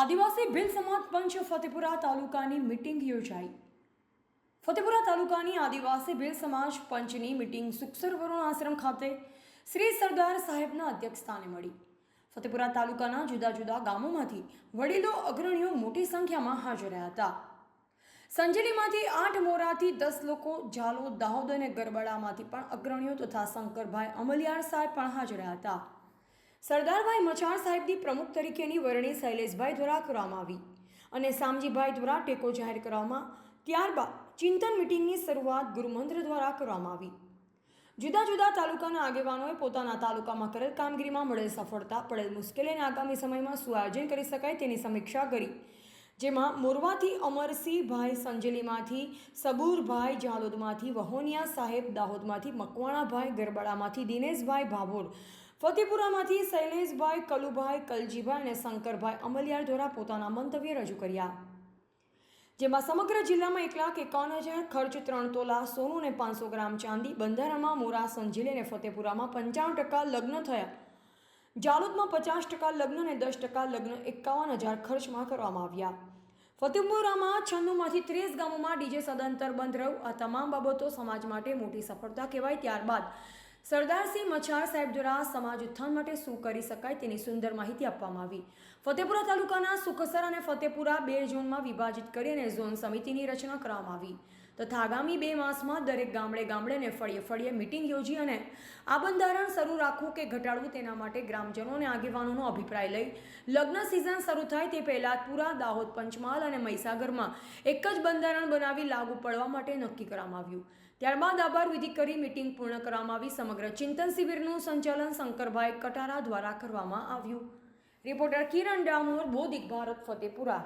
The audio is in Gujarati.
આદિવાસી ભીલ સમાજ પંચ ફતેપુરા તાલુકાની મિટિંગ યોજાઈ. ફતેપુરા તાલુકાની આદિવાસી ભીલ સમાજ પંચની મિટિંગ સુખસર વરુણ આશ્રમ ખાતે શ્રી સરદાર સાહેબના અધ્યક્ષસ્થાને મળી. ફતેપુરા તાલુકાના જુદા જુદા ગામોમાંથી વડીલો અગ્રણીઓ મોટી સંખ્યામાં હાજર રહ્યા હતા. સંજેલીમાંથી આઠ મોરાથી દસ લોકો ઝાલો દાહોદ અને ગરબડામાંથી પણ અગ્રણીઓ તથા શંકરભાઈ અમલિયાર સાહેબ પણ હાજર રહ્યા હતા. સરદારભાઈ મચાણ સાહેબની પ્રમુખ તરીકેની વરણી શૈલેષભાઈ દ્વારા કરવામાં આવી અને સામજીભાઈ દ્વારા ટેકો જાહેર કરવામાં, ત્યારબાદ ચિંતન મિટિંગની શરૂઆત ગુરુમંત્ર દ્વારા કરવામાં આવી. જુદા જુદા તાલુકાના આગેવાનોએ પોતાના તાલુકામાં કરેલ કામગીરીમાં મળેલ સફળતા, પડેલ મુશ્કેલી અને આગામી સમયમાં શું આયોજન કરી શકાય તેની સમીક્ષા કરી. જેમાં મોરવાથી અમરસિંહભાઈ સંજેલીમાંથી, સબૂરભાઈ જાલોદમાંથી, વહોનિયા સાહેબ દાહોદમાંથી, મકવાણાભાઈ ગરબડામાંથી, દિનેશભાઈ ભાભોર ફતેપુરામાંથી શૈલેષભાઈ, કલુભાઈ, કલજીભાઈ અને શંકરભાઈ અમલિયાર દ્વારા પોતાના મંતવ્ય રજૂ કર્યા. જેમાં સમગ્ર જિલ્લામાં એક લાખ એકાવન હજાર ખર્ચ ત્રણ તોલા, સોનું અને પાંચસો ગ્રામ ચાંદી, બંધારણમાં મોરા, સંજીલી અને ફતેપુરામાં પંચાવન ટકા લગ્ન થયા. જાલોદમાં પચાસ ટકા લગ્ન અને દસ ટકા લગ્ન એકાવન હજાર ખર્ચમાં કરવામાં આવ્યા. ફતેપુરામાં છન્નુંમાંથી ત્રીસ ગામોમાં ડીજે સદંતર બંધ રહ્યું. આ તમામ બાબતો સમાજ માટે મોટી સફળતા કહેવાય. ત્યારબાદ સરદારસિંહ મછાર સાહેબ દ્વારા સમાજ ઉત્થાન માટે શું કરી શકાય તેની સુંદર માહિતી આપવામાં આવી. ફતેપુરા તાલુકાના સુખસર અને ફતેપુરા બે ઝોનમાં વિભાજિત કરી અને ઝોન સમિતિની રચના કરવામાં આવી. તથા આગામી બે માસમાં દરેક ગામડે ગામડે ને ફળીએ ફળીએ મિટિંગ યોજી અને આ બંધારણ શરૂ રાખવું કે ઘટાડવું તેના માટે ગ્રામજનો અને આગેવાનોનો અભિપ્રાય લઈ લગ્ન સિઝન શરૂ થાય તે પહેલાં પૂરા, દાહોદ, પંચમહાલ અને મહીસાગરમાં એક જ બંધારણ બનાવી લાગુ પડવા માટે નક્કી કરવામાં આવ્યું. ત્યારબાદ આભાર વિધિ કરી મિટિંગ પૂર્ણ કરવામાં આવી. સમગ્ર ચિંતન શિબિરનું સંચાલન શંકરભાઈ કટારા દ્વારા કરવામાં આવ્યું. રિપોર્ટર કિરણ ડામોર, બોધિક ભારત, ફતેપુરા.